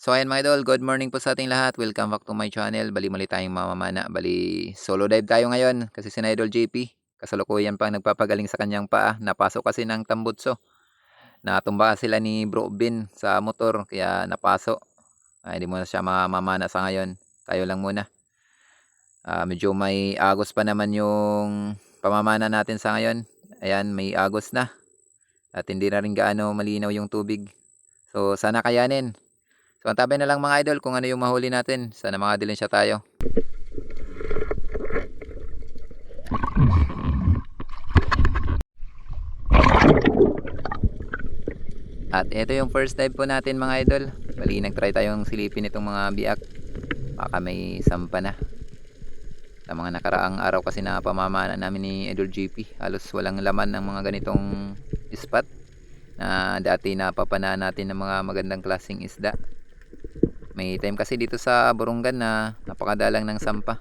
So ayan mga idol, good morning po sa ating lahat. Welcome back to my channel. Bali mali tayong mamamana. Bali solo dive tayo ngayon kasi si Idol JP. Kasalukuyan pa nagpapagaling sa kanyang paa. Napasok kasi ng tambutso. Natumba sila ni Bro Bin sa motor kaya napasok. Ay, hindi muna siya mamamana sa ngayon. Tayo lang muna. Ah, medyo may agos pa naman yung pamamana natin sa ngayon. Ayan, may agos na. At hindi na rin gaano malinaw yung tubig. So sana kayanin. So antabay na lang mga idol kung ano yung mahuli natin. Sana mga siya tayo. At ito yung first dive po natin mga idol. Bali nag-try tayong silipin itong mga biak. Baka may sampa na. Sa mga nakaraang araw kasi na pamamana namin ni Idol GP. Halos walang laman ng mga ganitong spot na dati napapanaan natin ng mga magandang klaseng isda. May time kasi dito sa Burungan na napakadalang ng sampa.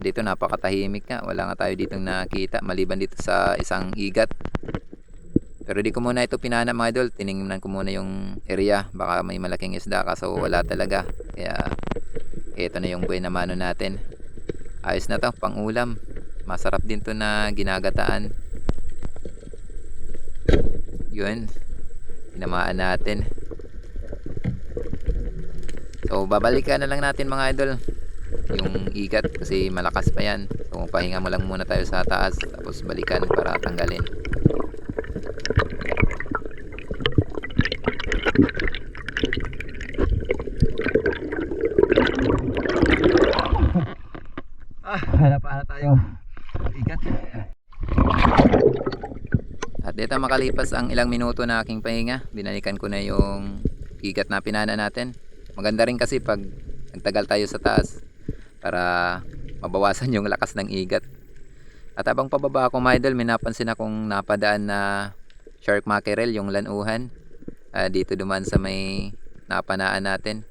Dito napakatahimik nga. Wala nga tayo ditong nakita maliban dito sa isang igat. Pero di ko muna ito pinana mga idol. Tiningnan ko muna yung area. Baka may malaking isda kaso wala talaga. Kaya ito na yung buhay na mano natin. Ayos na to, pang ulam. Masarap din to na ginagataan. Yun. Pinamaan natin. So babalikan na lang natin mga idol yung igat kasi malakas pa yan. So pahinga mo lang muna tayo sa taas tapos balikan para tanggalin. Ah, hanap na tayo. Igat. At dito makalipas ang ilang minuto na aking pahinga, binalikan ko na yung igat na pinana natin. Maganda rin kasi pag nagtagal tayo sa taas para mabawasan yung lakas ng igat. At habang pababa ako mga idol, may napansin akong napadaan na shark mackerel, yung lanuhan. Ah, dito duman sa may napanaan natin.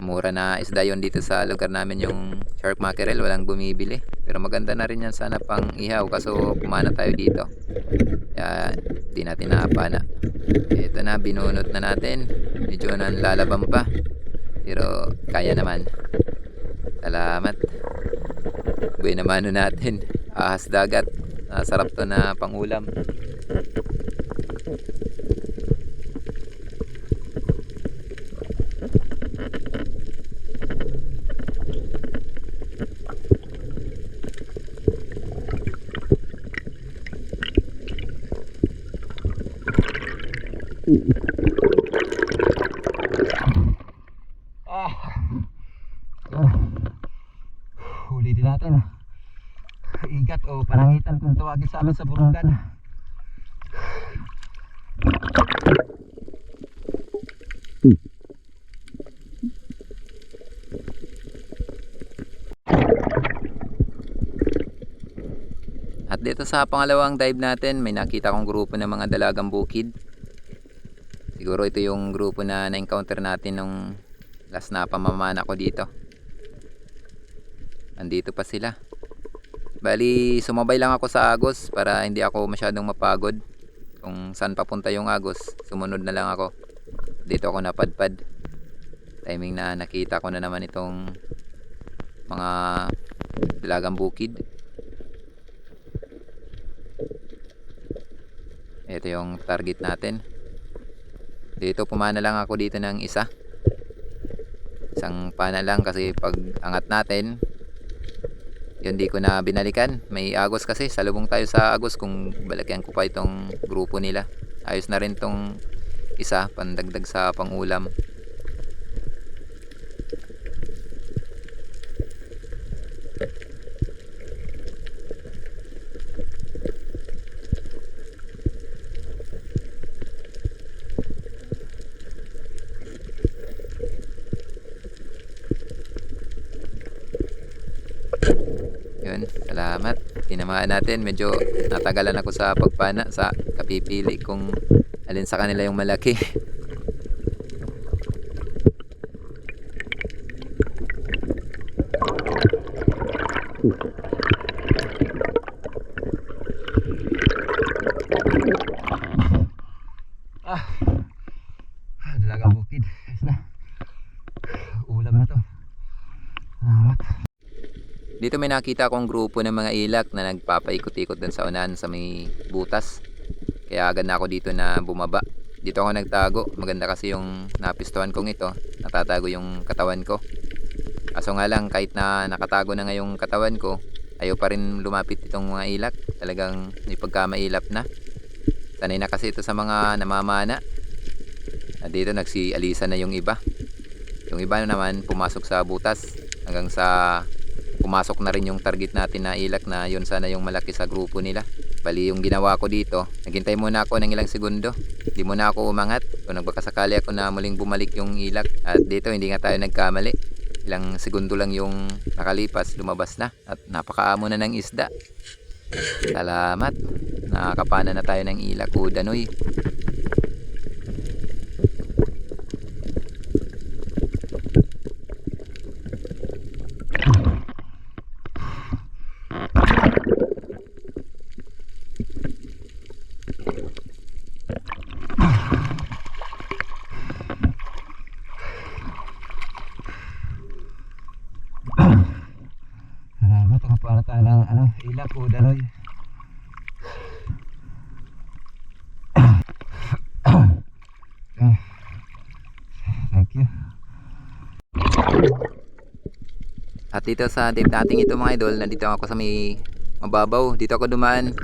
Mura na isda yon dito sa lugar namin yung shark mackerel, walang bumibili. Pero maganda na rin yan sana pang ihaw kaso kumana tayo dito. Kaya di natin napana. Ito na, binunot na natin. Medyo nanlalaban pa. Pero kaya naman. Salamat. Buhay naman ano natin. Ahas dagat. Nasarap to na pangulam. Ah. Ah. Huli din natin. ah. Igat o parangitan tawagin sa sa Burungan. At dito sa pangalawang dive natin, may nakita kong grupo ng mga dalagang bukid. Siguro ito yung grupo na na-encounter natin nung last na pamamana ko dito. Andito pa sila. Bali, sumabay lang ako sa Agos para hindi ako masyadong mapagod. Kung saan papunta yung Agos, sumunod na lang ako. Dito ako napadpad. Timing na nakita ko na naman itong mga dalagang bukid. Ito yung target natin. Dito pumana lang ako dito ng isa. Isang pana lang kasi pag angat natin, yun di ko na binalikan. May agos kasi, salubong tayo sa agos kung balakihan ko pa itong grupo nila. Ayos na rin tong isa, pandagdag sa pangulam. Yun, salamat. Tinamaan natin. Medyo natagalan ako sa pagpana sa kapipili kung alin sa kanila yung malaki. Ilagang bukid. Ayos na. Ulam na to. Salamat. Dito may nakita akong grupo ng mga ilak na nagpapaikot-ikot dun sa unahan sa may butas. Kaya agad na ako dito na bumaba. Dito ako nagtago. Maganda kasi yung napistuhan kong ito. Natatago yung katawan ko. Kaso nga lang kahit na nakatago na nga yung katawan ko, ayaw pa rin lumapit itong mga ilak. Talagang may pagkamailap na. Sanay na kasi ito sa mga namamana. At dito nagsialisa na yung iba. Yung iba naman pumasok sa butas hanggang sa pumasok na rin yung target natin na ilak na yun sana yung malaki sa grupo nila. Bali yung ginawa ko dito, naghintay muna ako ng ilang segundo. Hindi muna ako umangat. So nagbakasakali ako na muling bumalik yung ilak. At dito hindi nga tayo nagkamali. Ilang segundo lang yung nakalipas, lumabas na. At napakaamo na ng isda. Salamat. Nakakapana na tayo ng ilak o danoy. Salamat. Nakapala tayo ng ano, ilak o danoy. Okay. Thank you. At dito sa tape natin ito mga idol, nandito ako sa may mababaw. Dito ako dumaan.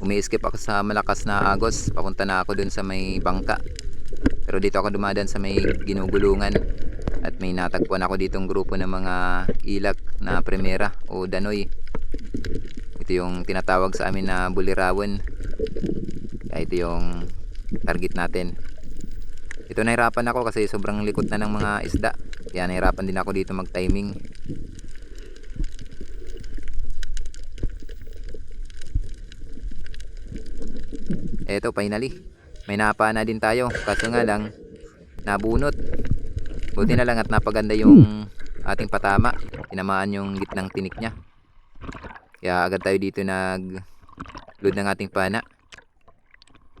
Umi-skip ako sa malakas na agos. Papunta na ako dun sa may bangka. Pero dito ako dumadaan sa may ginugulungan. At may natagpuan ako ditong grupo ng mga ilak na primera o danoy. Ito yung tinatawag sa amin na bulirawan. Kaya ito yung target natin. Ito nahirapan ako kasi sobrang likot na ng mga isda. Kaya nahirapan din ako dito mag-timing. Eto, finally. May napana din tayo. Kaso nga lang, nabunot. Buti na lang at napaganda yung ating patama. Tinamaan yung gitnang tinik niya. Kaya agad tayo dito nag load ng ating pana.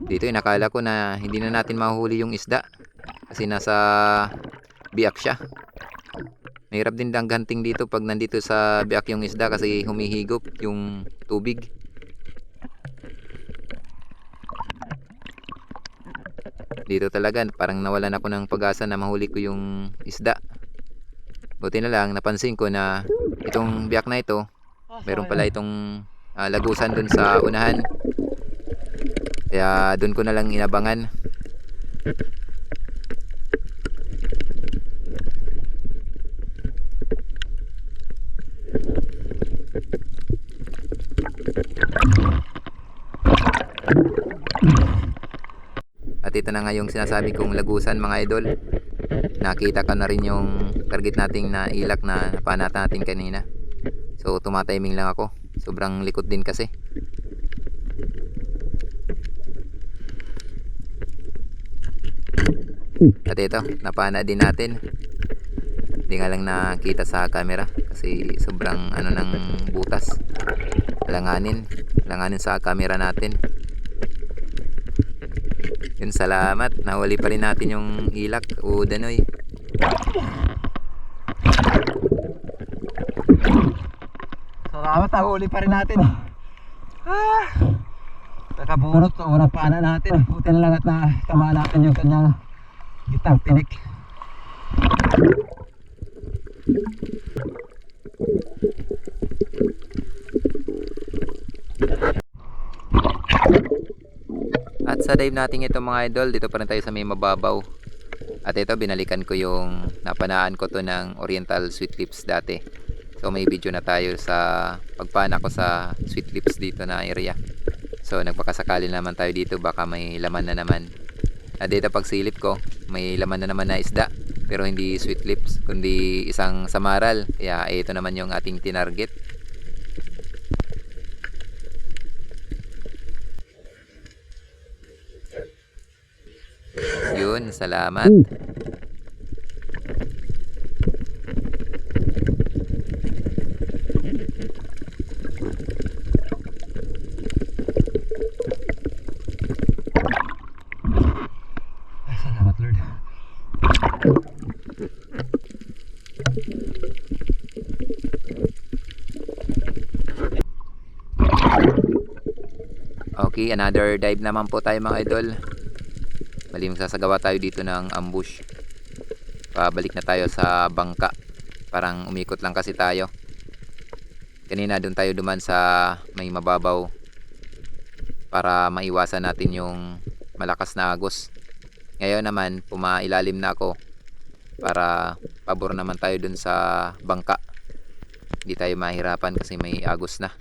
Dito inakala ko na hindi na natin mahuhuli yung isda. Kasi nasa biak siya. Mahirap din lang ganting dito pag nandito sa biak yung isda kasi humihigop yung tubig. Dito talaga parang nawalan ako ng pag-asa na mahuli ko yung isda. Buti na lang napansin ko na itong biak na ito, meron pala itong ah, lagusan dun sa unahan. Kaya dun ko na lang inabangan. At ito na nga yung sinasabi kong lagusan mga idol. Nakita ko na rin yung target nating na ilak na napanata natin kanina. So tumatiming lang ako. Sobrang likot din kasi. At ito, napana din natin. Hindi nga lang nakita sa camera kasi sobrang ano ng butas. Langanin. Langanin sa camera natin. Yun, salamat. Nahuli pa rin natin yung ilak o danoy. Salamat, nahuli pa rin natin. Ah! Nakabunot sa unang pana natin. Buti na lang at nakatama natin yung kanyang gitang tinik. Sa dive natin ito mga idol, dito pa rin tayo sa may mababaw. At ito, binalikan ko yung napanaan ko to ng Oriental Sweet Lips dati. So may video na tayo sa pagpana ko sa Sweet Lips dito na area. So nagpakasakali naman tayo dito, baka may laman na naman. At dito pag silip ko, may laman na naman na isda. Pero hindi Sweet Lips, kundi isang samaral. Kaya ito naman yung ating tinarget. Yun, salamat. Lord. Okay, another dive naman po tayo mga idol. Bali magsasagawa tayo dito ng ambush. Pabalik na tayo sa bangka. Parang umikot lang kasi tayo. Kanina doon tayo duman sa may mababaw para maiwasan natin yung malakas na agos. Ngayon naman, pumailalim na ako para pabor naman tayo dun sa bangka. Hindi tayo mahirapan kasi may agos na.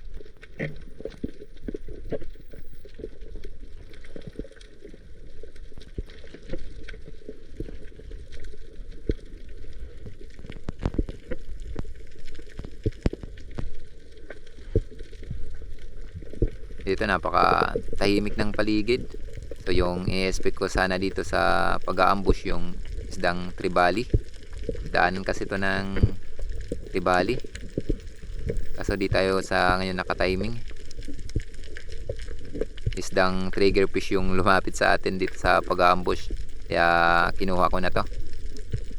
Dito napaka tahimik ng paligid. So yung i-expect ko sana dito sa pag-aambush yung isdang tribali. Daanan kasi to ng tribali. Kaso di tayo sa ngayon naka-timing. Isdang trigger fish yung lumapit sa atin dito sa pag-aambush. Kaya kinuha ko na to.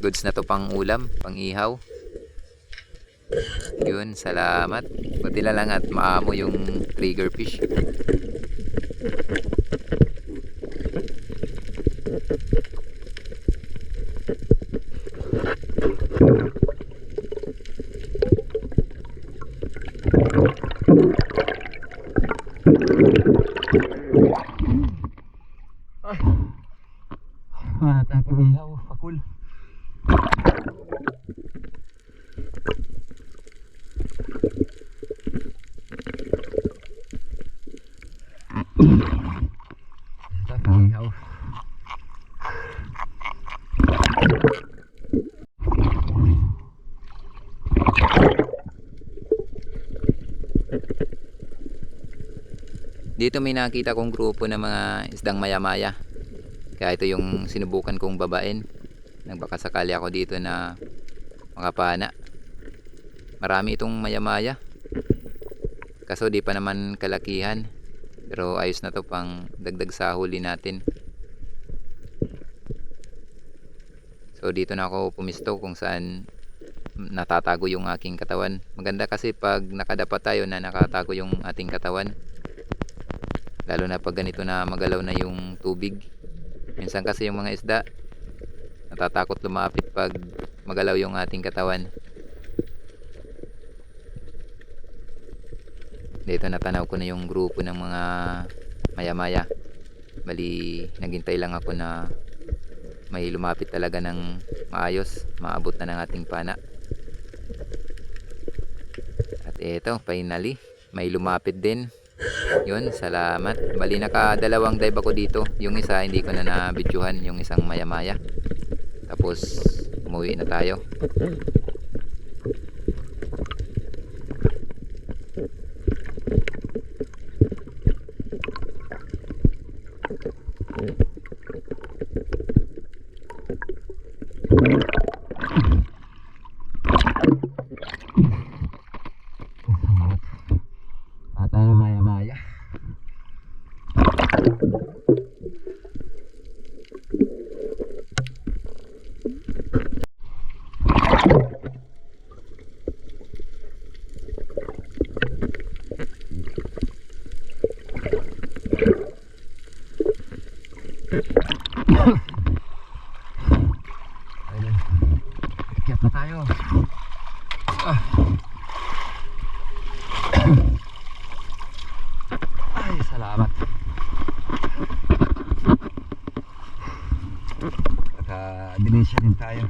Goods na to pang ulam pang ihaw. Yun salamat. Buti na lang at maamo yung trigger fish Ah, tapos ihaw, pakul. Tapos ihaw. Dito may nakita kong grupo ng mga isdang maya-maya. Kaya ito yung sinubukan kong babain. Nagbaka sakali ako dito na makapana. Marami itong maya-maya. Kaso di pa naman kalakihan. Pero ayos na to pang dagdag sa huli natin. So dito na ako pumisto kung saan natatago yung aking katawan. Maganda kasi pag nakadapat tayo na nakatago yung ating katawan lalo na pag ganito na magalaw na yung tubig. Minsan kasi yung mga isda natatakot lumapit pag magalaw yung ating katawan. Dito natanaw ko na yung grupo ng mga maya maya bali naghintay lang ako na may lumapit talaga ng maayos maabot na ng ating pana. At eto finally may lumapit din yun, salamat. Bali nakadalawang dive ako dito. Yung isa hindi ko na na-videohan, yung isang maya-maya. Tapos umuwi na tayo. At ano maya maya. Ayun. Akyat na tayo. Ah. Salamat. Naka-Indonesia din tayo.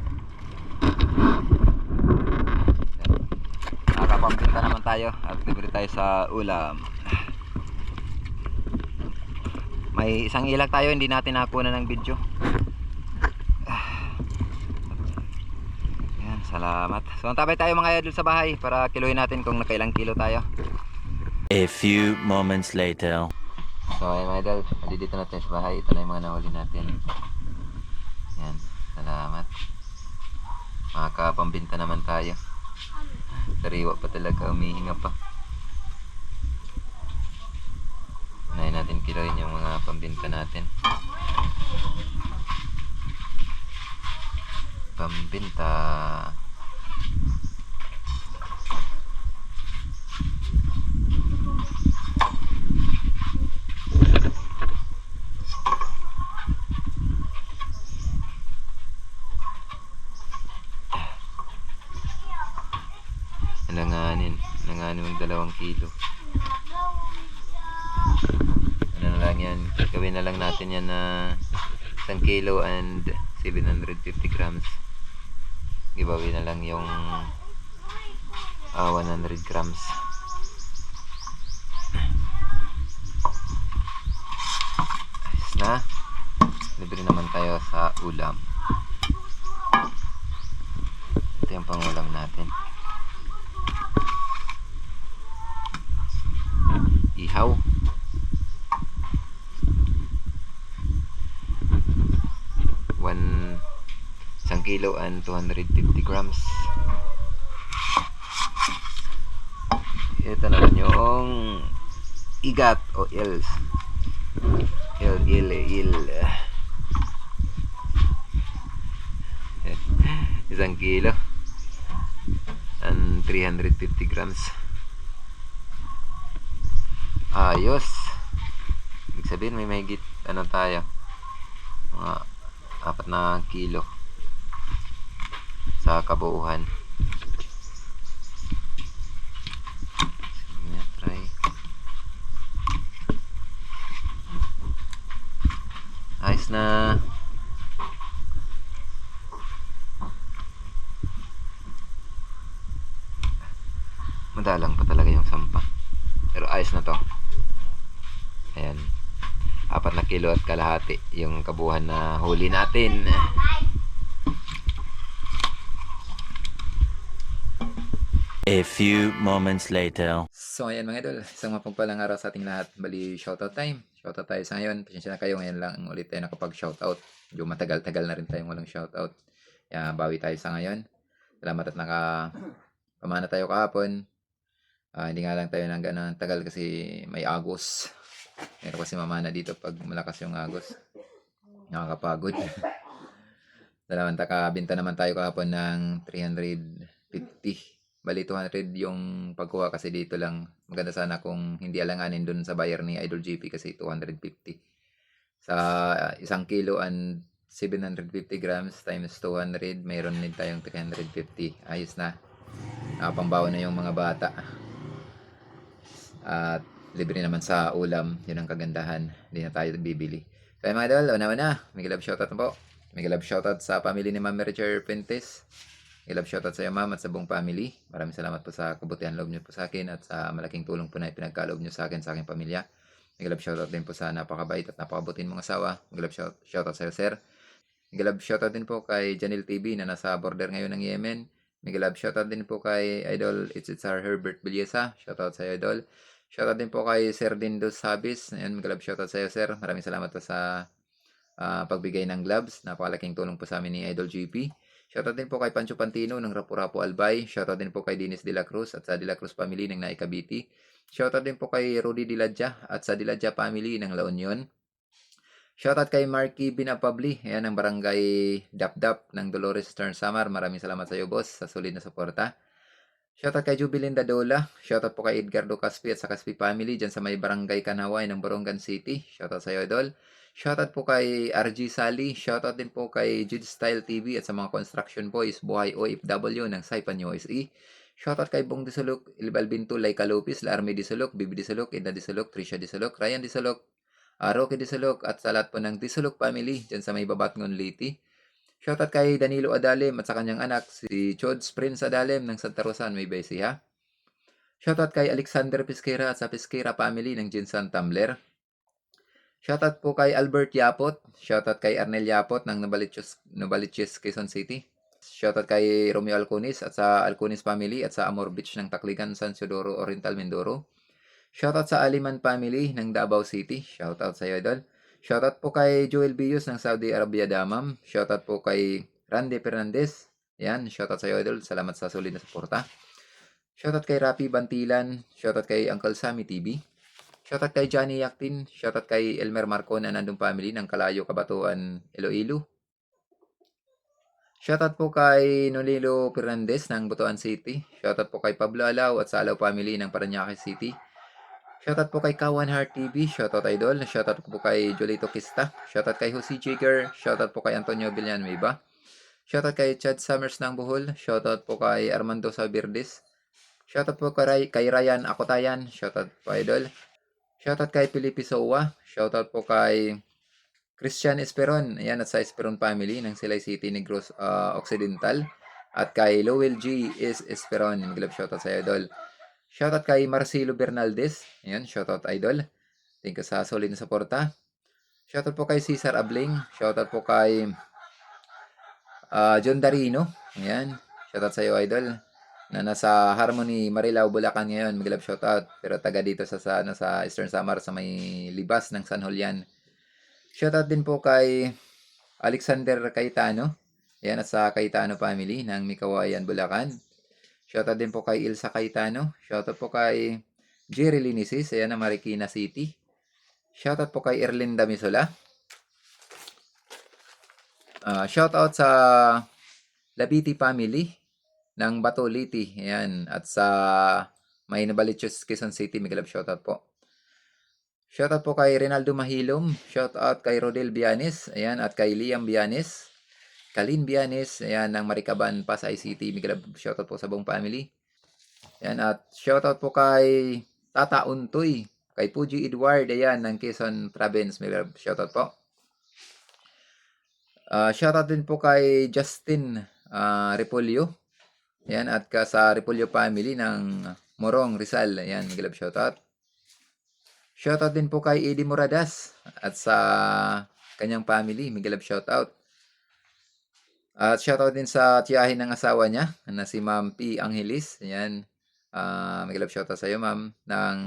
Nakapampinta naman tayo at libre tayo sa ulam. May isang ilag tayo, hindi natin nakuha ng video. Yan, salamat. So, antabay tayo mga idol sa bahay para kiluhin natin kung nakailang kilo tayo. A few moments later. So ayun mga idol, dito na tayo sa bahay. Ito na yung mga nahuli natin. Yan, salamat. Makakapambinta naman tayo. Sariwa pa talaga, umihinga pa. Unahin natin kiloin yung mga pambinta natin. pambinta. Alanganin. Alanganin ng dalawang kilo. Ano na lang yan. Gawin na lang natin yan na 1 kilo and 750 grams. Giveaway na lang yung ah, 100 grams. Ayos na. Libre naman tayo sa ulam. Ito yung pangulam natin. Ihaw. One isang kilo and 250 grams. Ito naman yung igat o ils. Il, il, il. Isang kilo and 350 grams. Ayos. Ibig sabihin may mahigit ano tayo. Mga apat na kilo sa kabuuhan. Try. Ayos na. Madalang pa talaga yung sampa. Pero ayos na to. Ayan. Apat na kilo at kalahati yung kabuhan na huli natin. A few moments later. So ayan mga idol, isang mapagpalang araw sa ating lahat. Bali, shoutout time. Shoutout tayo sa ngayon. Pasensya na kayo, ngayon lang ulit tayo nakapag-shoutout. Medyo matagal-tagal na rin tayong walang shoutout. Kaya bawi tayo sa ngayon. Salamat at naka pamana tayo kahapon. Ah, hindi nga lang tayo nang ganun tagal kasi may agos. Meron kasi mamana dito pag malakas yung agos. Nakakapagod. Dalawang takabinta naman tayo kahapon ng 350. Bali 200 yung pagkuha kasi dito lang. Maganda sana kung hindi alanganin dun sa buyer ni Idol GP kasi 250. Sa uh, isang kilo and 750 grams times 200, mayroon din tayong 350. Ayos na. Nakapangbawa na yung mga bata. At libre naman sa ulam. Yun ang kagandahan. Hindi na tayo bibili. So mga idol, una-una, Miguel Love shoutout po. Miguel Love shoutout sa family ni Ma'am Richard Pentes. Miguel Love shoutout sa iyo ma'am at sa buong family. Maraming salamat po sa kabutihan loob niyo po sa akin at sa malaking tulong po na ipinagkaloob niyo sa akin sa aking pamilya. Miguel Love shoutout din po sa napakabait at napakabutin mong asawa. Miguel Love shout- shoutout sa iyo sir. Miguel Love shoutout din po kay Janil TV na nasa border ngayon ng Yemen. Miguel Love shoutout din po kay Idol It's It's Our Herbert Bilyesa. Shoutout sa iyo Idol. Shoutout din po kay Sir Dindo Sabis. Ayan, Miguel Love shoutout sa iyo sir. Maraming salamat po sa ah, pagbigay ng gloves. Napakalaking tulong po sa amin ni Idol GP. Shoutout din po kay Pancho Pantino ng Rapu-Rapu Albay. Shoutout din po kay Dinis De La Cruz at sa De La Cruz family ng Naikabiti. Shoutout din po kay Rudy Diladja at sa Diladja family ng La Union. Shoutout kay Marky Binapabli, ayan ang barangay Dapdap ng Dolores Stern Samar. Maraming salamat sa iyo boss sa solid na suporta. Shoutout kay Jubilin Dadola. Shoutout po kay Edgardo Caspi at sa Caspi family dyan sa may barangay Kanaway ng Borongan City. Shoutout sa iyo idol. Shoutout po kay RG Sally. Shoutout din po kay Jude Style TV at sa mga construction boys, buhay OFW ng Saipan USE. Shoutout kay Bong Disulok, Ilbal Binto, Laika Lopez, Larme Disulok, Bibi Disulok, Ida Disulok, Trisha Disulok, Ryan Disulok, uh, Rocky Disulok at sa lahat po ng Disulok family dyan sa may Babatngon Liti. Shoutout kay Danilo Adalem at sa kanyang anak si Chods Prince Adalem ng Santa Rosa, May Besiha. Shoutout kay Alexander Pesquera at sa Pesquera family ng Jinsan Tumbler. Shoutout po kay Albert Yapot. Shoutout kay Arnel Yapot ng Novaliches, Novaliches Quezon City. Shoutout kay Romeo Alcunis at sa Alcunis family at sa Amor Beach ng Takligan, San Isidoro, Oriental, Mindoro. Shoutout sa Aliman family ng Davao City. Shoutout sa iyo, Idol. Shoutout po kay Joel Bius ng Saudi Arabia Damam. Shoutout po kay Randy Fernandez. Yan, shoutout sa iyo, Idol. Salamat sa solid na suporta. Shoutout kay Rapi Bantilan. Shoutout kay Uncle Sammy TV. Shoutout kay Johnny Yaktin. Shoutout kay Elmer Marcon na nandong family ng Kalayo, Kabatuan, Iloilo. Shoutout po kay Nolilo Fernandez ng Butuan City. Shoutout po kay Pablo Alaw at sa Alaw Family ng Paranaque City. Shoutout po kay Kawan Heart TV. Shoutout Idol. Shoutout po kay Jolito Kista. Shoutout kay Jose Jigger. Shoutout po kay Antonio Villanueva. Shoutout kay Chad Summers ng Bohol. Shoutout po kay Armando Sabirdes. Shoutout po kay Ryan Akotayan. Shoutout po Idol. Shoutout kay Felipe Sowa. Shoutout po kay Christian Esperon. Ayan, at sa Esperon family ng Silay City Negros ah, Occidental. At kay Lowell G. is Esperon. Glove shoutout sa Idol. Shoutout kay Marcelo Bernaldez. Ayan, shoutout Idol. Thank you sa solid na suporta. Shoutout po kay Cesar Abling. Shoutout po kay ah, John Darino. Ayan. Shoutout sa iyo, Idol. Na nasa Harmony, Marilao, Bulacan ngayon. Mag-love shoutout. Pero taga dito sa, sa, ano, sa Eastern Samar sa may libas ng San Julian. Shoutout din po kay Alexander Cayetano. Ayan, at sa Cayetano family ng Mikawayan, Bulacan. Shoutout din po kay Ilsa Cayetano. Shoutout po kay Jerry Linisis. Ayan, ng Marikina City. Shoutout po kay Erlinda Misola. Ah, shoutout sa Labiti family ng Batoliti. Ayan. At sa may Nabalichos, Quezon City. May shoutout po. Shoutout po kay Rinaldo Mahilom. Shoutout kay Rodel Bianes. Ayan. At kay Liam Bianes. Kalin Bianes. Ayan. Ng Maricaban, Pasay City. May shoutout po sa buong family. Ayan. At shoutout po kay Tata Untoy. Kay Puji Edward. Ayan. Ng Quezon Province. May shoutout po. Ah, shoutout din po kay Justin ah, Repolyo. Ayan, at ka sa Repolyo family ng Morong Rizal. Ayan, Miguel shoutout. Shoutout din po kay Eddie Moradas at sa kanyang family. Miguel shoutout. At shoutout din sa tiyahin ng asawa niya na si Ma'am P. Angelis. Ayan. Uh, Miguel shoutout sa iyo, Ma'am. Ng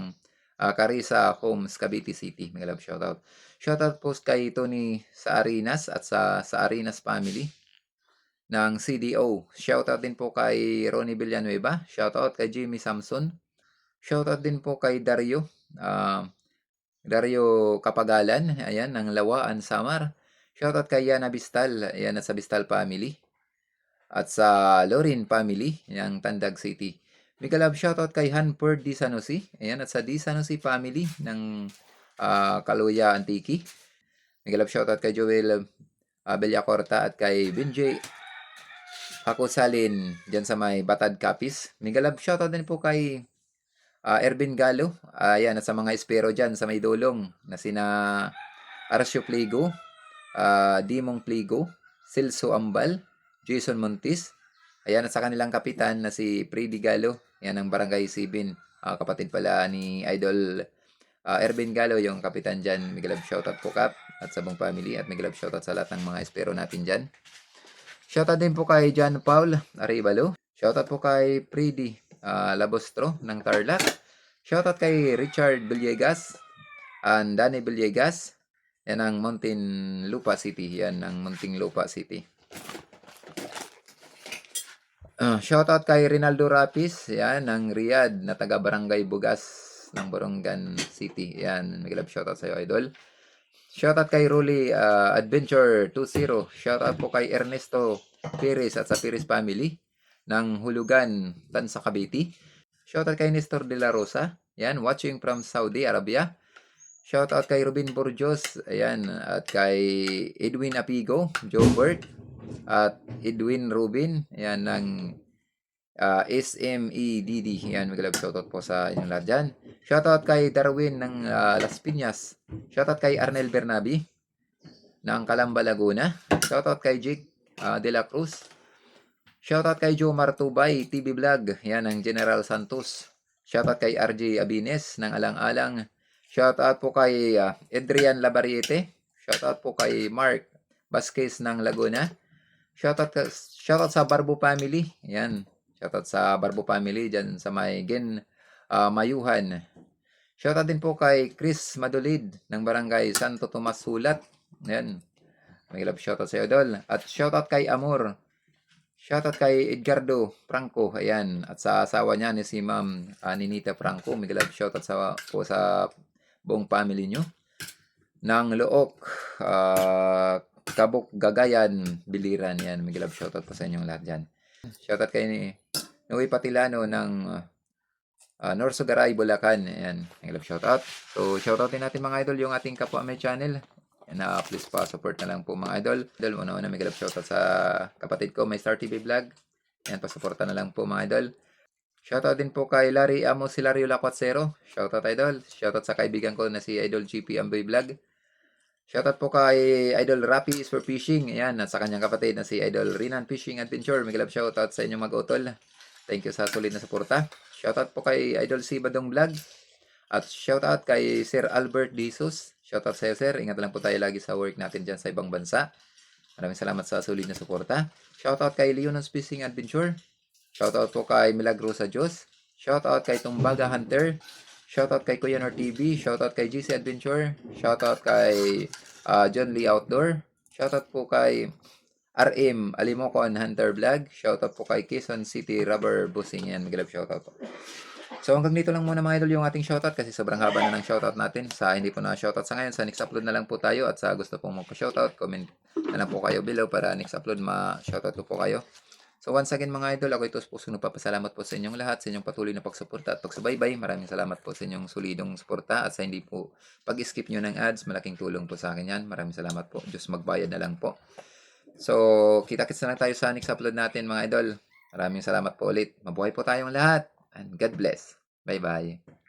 ah, Carissa Homes, Cavite City. Miguel shoutout. Shoutout po kay Tony sa Arinas at sa sa Arinas family ng CDO. Shoutout din po kay Ronnie Villanueva. Shoutout kay Jimmy Samson. Shoutout din po kay Dario. ah, Dario Kapagalan. Ayan, ng Lawaan, Samar. Shoutout kay Yana Bistal. Ayan, sa Bistal family. At sa Lorin family, ng Tandag City. Migalab shoutout kay Hanford Di Sanusi. Ayan, at sa Di Sanusi family ng ah, Kaluya Antiki. Migalab shoutout kay Joel uh, Bellacorta at kay Binjay ako salin dyan sa may Batad Capis. Migalab shoutout din po kay ah, Ervin Galo. Ayan, at sa mga espero dyan sa may dulong na sina Arasio Pligo, ah, Dimong Pligo, Silso Ambal, Jason Montis. Ayan, at sa kanilang kapitan na si Freddy Galo. Yan ang Barangay Sibin. Ah, kapatid pala ni Idol ah, Ervin Galo, yung kapitan dyan. Migalab shoutout po Kap at sa buong family. At migalab shoutout sa lahat ng mga espero natin dyan. Shoutout din po kay John Paul Arevalo. Shoutout po kay Freddy ah, Labostro ng Tarlac. Shoutout kay Richard Villegas and Danny Villegas. Yan ang Mountain Lupa City. Yan ang Mountain Lupa City. Ah, shoutout kay Rinaldo Rapis. Yan ang Riyadh na taga Barangay Bugas ng Borongan City. Yan. May love shoutout sa iyo, idol. Shoutout kay Ruli ah, Adventure 20. Shoutout po kay Ernesto Perez at sa Perez family ng Hulugan, Tansa Cavite. Shoutout kay Nestor De La Rosa. Yan, watching from Saudi Arabia. Shoutout kay Rubin Borjos. Ayan, at kay Edwin Apigo, Joe Bert, at Edwin Rubin. Ayan, ng ah, SMEDD. Yan, mag shoutout po sa inyong lahat dyan. Shoutout kay Darwin ng ah, Las Piñas. Shoutout kay Arnel Bernabi ng Calamba, Laguna. Shoutout kay Jake ah, De La Cruz. Shoutout kay Joe Martubay, TV Vlog. Yan, ng General Santos. Shoutout kay RJ Abines ng Alang-Alang. Shoutout po kay ah, Adrian Labariete. Shoutout po kay Mark Vasquez ng Laguna. Shoutout, ka- shoutout sa Barbo family. Yan. Shoutout sa Barbo family dyan sa may Gen ah, Mayuhan. Shoutout din po kay Chris Madulid ng Barangay Santo Tomas Sulat. Yan. May love shoutout sa iyo. At shoutout kay Amor. Shoutout kay Edgardo Franco. Ayan. At sa asawa niya ni si Ma'am ah, Ninita Franco. May love shoutout sa, po sa buong family nyo. Ng Look, ah, Kabok, Gagayan, Biliran. Yan, may love shoutout po sa inyong lahat dyan. Shoutout kay ni Noe Patilano ng uh, Norso Garay, Bulacan. Ayan, may love shoutout. So, shoutout din natin mga idol yung ating kapwa may channel. Na, please pa, support na lang po mga idol. Idol, una-una may love shoutout sa kapatid ko, may Star TV Vlog. Yan, pasuporta na lang po mga idol. Shoutout din po kay Larry Amos Hilario Lacuatsero. Shoutout idol. Shoutout sa kaibigan ko na si Idol GP Amboy Vlog. Shoutout po kay Idol Rapi is for Fishing. Ayan, at sa kanyang kapatid na si Idol Rinan Fishing Adventure. May love shoutout sa inyong mag-utol. Thank you sa solid na suporta. Shoutout po kay Idol C. Badong Vlog. At shoutout kay Sir Albert Disos. Shoutout sa iyo, sir. Ingat lang po tayo lagi sa work natin dyan sa ibang bansa. Maraming salamat sa solid na suporta. Shoutout kay Leonos Fishing Adventure. Shoutout po kay Milagrosa Diyos. Shoutout kay Tumbaga Hunter. Shoutout kay Kuya Nor TV. Shoutout kay GC Adventure. Shoutout kay ah, John Lee Outdoor. Shoutout po kay RM Alimocon Hunter Vlog. Shoutout po kay Quezon City Rubber Busing. Yan, mag shoutout po. So hanggang dito lang muna mga idol yung ating shoutout kasi sobrang haba na ng shoutout natin. Sa hindi po na shoutout sa ngayon, sa next upload na lang po tayo at sa gusto pong magpa-shoutout, comment na lang po kayo below para next upload ma-shoutout ko po kayo. So once again mga idol, ako ito po nagpapasalamat po sa inyong lahat, sa inyong patuloy na pagsuporta at pagsubaybay. Maraming salamat po sa inyong solidong suporta at sa hindi po pag-skip nyo ng ads, malaking tulong po sa akin yan. Maraming salamat po. Diyos magbayad na lang po. So, kita-kits na tayo sa next upload natin mga idol. Maraming salamat po ulit. Mabuhay po tayong lahat and God bless. Bye-bye.